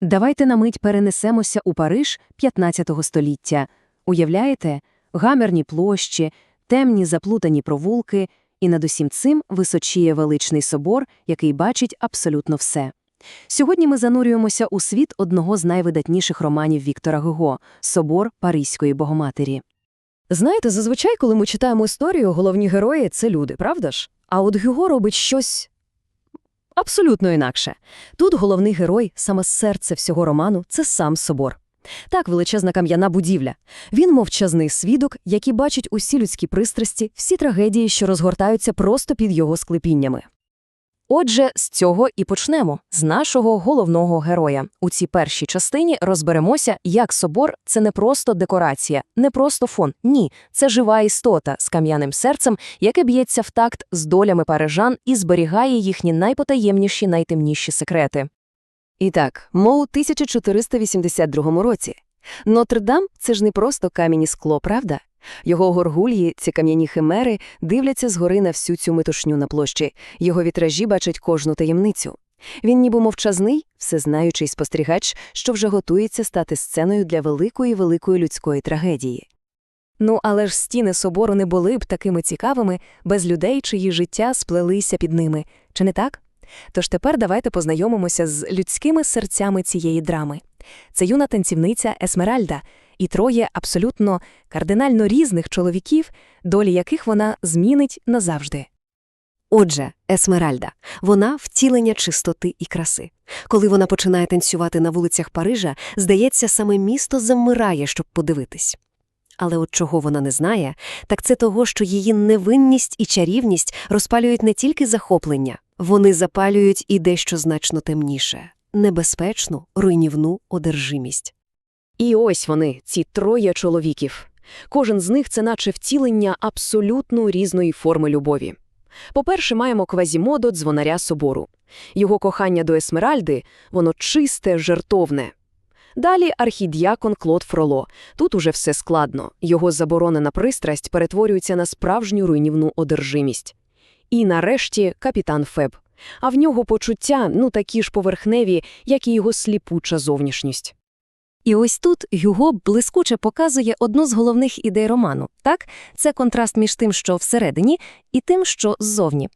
Давайте на мить перенесемося у Париж 15 століття. Уявляєте? Гамерні площі, темні заплутані провулки, і над усім цим височіє величний собор, який бачить абсолютно все. Сьогодні ми занурюємося у світ одного з найвидатніших романів Віктора Гюго – «Собор Паризької Богоматері». Знаєте, зазвичай, коли ми читаємо історію, головні герої це люди, правда ж? А от Гюго робить щось абсолютно інакше. Тут головний герой, саме серце всього роману, це сам собор. Так, величезна кам'яна будівля. Він мовчазний свідок, який бачить усі людські пристрасті, всі трагедії, що розгортаються просто під його склепіннями. Отже, з цього і почнемо, з нашого головного героя. У цій першій частині розберемося, як собор – це не просто декорація, не просто фон. Ні, це жива істота з кам'яним серцем, яке б'ється в такт з долями парижан і зберігає їхні найпотаємніші, найтемніші секрети. І так, мов у 1482 році. Нотр-Дам – це ж не просто камінь і скло, правда? Його горгульї, ці кам'яні химери, дивляться згори на всю цю метушню на площі. Його вітражі бачать кожну таємницю. Він ніби мовчазний, всезнаючий спостерігач, що вже готується стати сценою для великої-великої людської трагедії. Ну, але ж стіни собору не були б такими цікавими без людей, чиї життя сплелися під ними. Чи не так? Тож тепер давайте познайомимося з людськими серцями цієї драми. Це юна танцівниця Есмеральда і троє абсолютно кардинально різних чоловіків, долі яких вона змінить назавжди. Отже, Есмеральда вона втілення чистоти і краси. Коли вона починає танцювати на вулицях Парижа, здається, саме місто замирає, щоб подивитись. Але от чого вона не знає, так це того, що її невинність і чарівність розпалюють не тільки захоплення, вони запалюють і дещо значно темніше небезпечну, руйнівну одержимість. І ось вони, ці троє чоловіків. Кожен з них це наче втілення абсолютно різної форми любові. По-перше, маємо квазімодо дзвонаря собору. Його кохання до Есмеральди, воно чисте, жертовне. Далі архідіакон Клод Фроло. Тут уже все складно. Його заборонена пристрасть перетворюється на справжню руйнівну одержимість. І нарешті капітан Феб. А в нього почуття, ну такі ж поверхневі, як і його сліпуча зовнішність. І ось тут Гюго блискуче показує одну з головних ідей роману. Так, це контраст між тим, що всередині, і тим, що ззовні.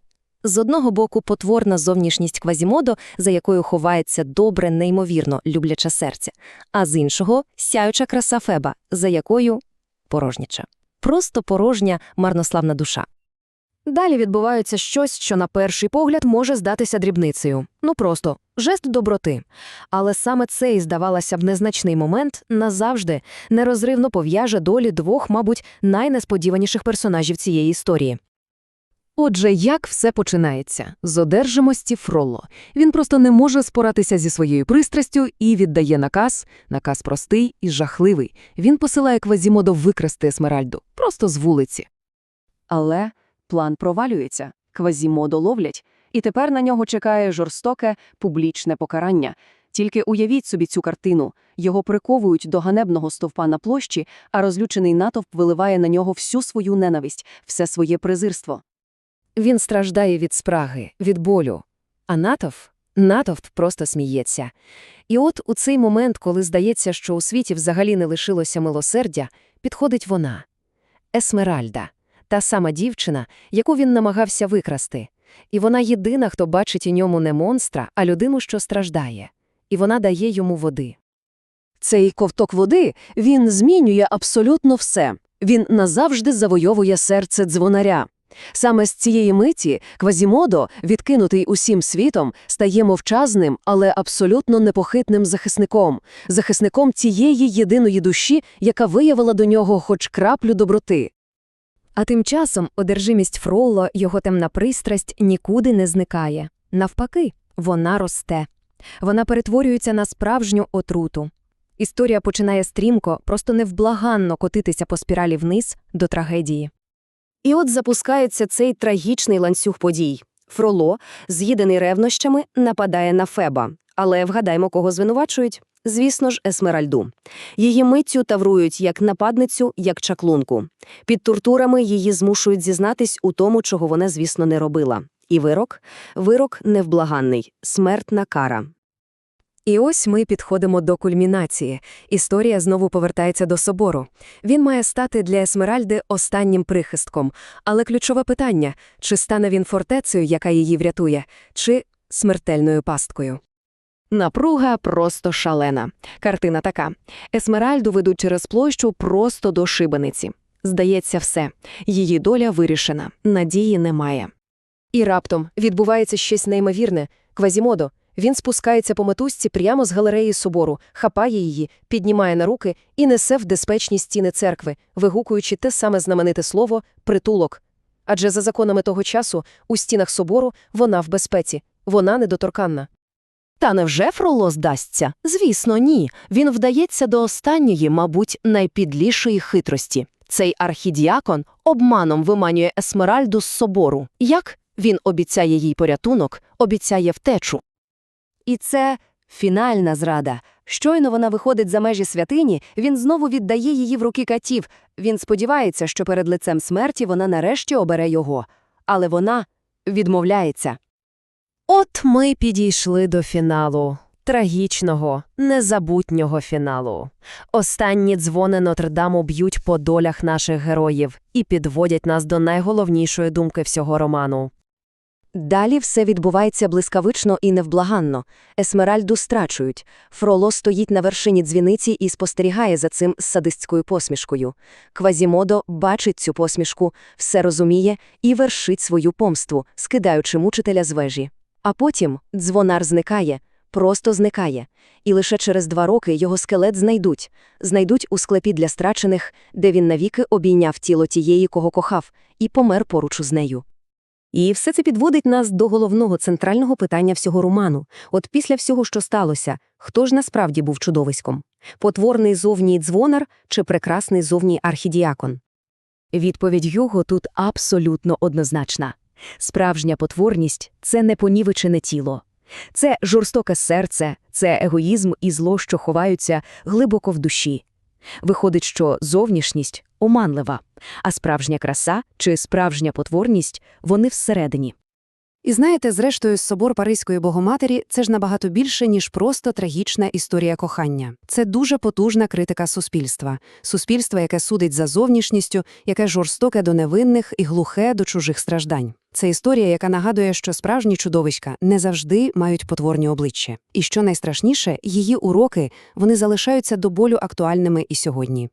З одного боку, потворна зовнішність Квазімодо, за якою ховається добре, неймовірно любляче серце, а з іншого сяюча краса Феба, за якою порожніча. Просто порожня, марнославна душа. Далі відбувається щось, що на перший погляд може здатися дрібницею. Ну просто жест доброти. Але саме цей, здавалося б, незначний момент назавжди нерозривно пов'яже долі двох, мабуть, найнесподіваніших персонажів цієї історії. Отже, як все починається? З одержимості Фролло. Він просто не може споратися зі своєю пристрастю і віддає наказ, наказ простий і жахливий. Він посилає Квазімодо викрасти Есмеральду, просто з вулиці. Але план провалюється, Квазімодо ловлять, і тепер на нього чекає жорстоке публічне покарання. Тільки уявіть собі цю картину. Його приковують до ганебного стовпа на площі, а розлючений натовп виливає на нього всю свою ненависть, все своє презирство. Він страждає від спраги, від болю. А натовп? Натовп просто сміється. І от у цей момент, коли здається, що у світі взагалі не лишилося милосердя, підходить вона – Есмеральда, та сама дівчина, яку він намагався викрасти. І вона єдина, хто бачить у ньому не монстра, а людину, що страждає. І вона дає йому води. Цей ковток води, він змінює абсолютно все. Він назавжди завойовує серце дзвонаря. Саме з цієї миті Квазімодо, відкинутий усім світом, стає мовчазним, але абсолютно непохитним захисником, захисником тієї єдиної душі, яка виявила до нього хоч краплю доброти. А тим часом одержимість Фролло, його темна пристрасть, нікуди не зникає. Навпаки, вона росте. Вона перетворюється на справжню отруту. Історія починає стрімко, просто невблаганно котитися по спіралі вниз до трагедії. І от запускається цей трагічний ланцюг подій. Фроло, з'їдений ревнощами, нападає на Феба. Але вгадаймо, кого звинувачують. Звісно ж, Есмеральду. Її миттю таврують як нападницю, як чаклунку. Під тортурами її змушують зізнатись у тому, чого вона, звісно, не робила. І вирок? Вирок невблаганний, смертна кара. І ось ми підходимо до кульмінації. Історія знову повертається до собору. Він має стати для Есмеральди останнім прихистком. Але ключове питання – чи стане він фортецею, яка її врятує, чи смертельною пасткою? Напруга просто шалена. Картина така. Есмеральду ведуть через площу просто до шибениці. Здається, все. Її доля вирішена. Надії немає. І раптом відбувається щось неймовірне. Квазімодо. Він спускається по метузці прямо з галереї собору, хапає її, піднімає на руки і несе в безпечні стіни церкви, вигукуючи те саме знамените слово «притулок». Адже за законами того часу у стінах собору вона в безпеці, вона недоторканна. Та невже Фроло здасться? Звісно, ні. Він вдається до останньої, мабуть, найпідлішої хитрості. Цей архідіакон обманом виманює Есмеральду з собору. Як? Він обіцяє їй порятунок, обіцяє втечу. І це фінальна зрада. Щойно вона виходить за межі святині, він знову віддає її в руки катів. Він сподівається, що перед лицем смерті вона нарешті обере його. Але вона відмовляється. От ми підійшли до фіналу. Трагічного, незабутнього фіналу. Останні дзвони Нотр-Даму б'ють по долях наших героїв і підводять нас до найголовнішої думки всього роману. Далі все відбувається блискавично і невблаганно. Есмеральду страчують. Фроло стоїть на вершині дзвіниці і спостерігає за цим з садистською посмішкою. Квазімодо бачить цю посмішку, все розуміє і вершить свою помству, скидаючи мучителя з вежі. А потім дзвонар зникає, просто зникає. І лише через два роки його скелет знайдуть. Знайдуть у склепі для страчених, де він навіки обійняв тіло тієї, кого кохав, і помер поруч з нею. І все це підводить нас до головного центрального питання всього роману. От після всього, що сталося, хто ж насправді був чудовиськом? Потворний зовній дзвонар чи прекрасний зовній архідіакон? Відповідь Юго тут абсолютно однозначна. Справжня потворність – це не понівечене тіло. Це жорстоке серце, це егоїзм і зло, що ховаються глибоко в душі. Виходить, що зовнішність оманлива, а справжня краса чи справжня потворність вони всередині. І знаєте, зрештою, собор Паризької Богоматері – це ж набагато більше, ніж просто трагічна історія кохання. Це дуже потужна критика суспільства. Суспільства, яке судить за зовнішністю, яке жорстоке до невинних і глухе до чужих страждань. Це історія, яка нагадує, що справжні чудовиська не завжди мають потворні обличчя. І що найстрашніше, її уроки, вони залишаються до болю актуальними і сьогодні.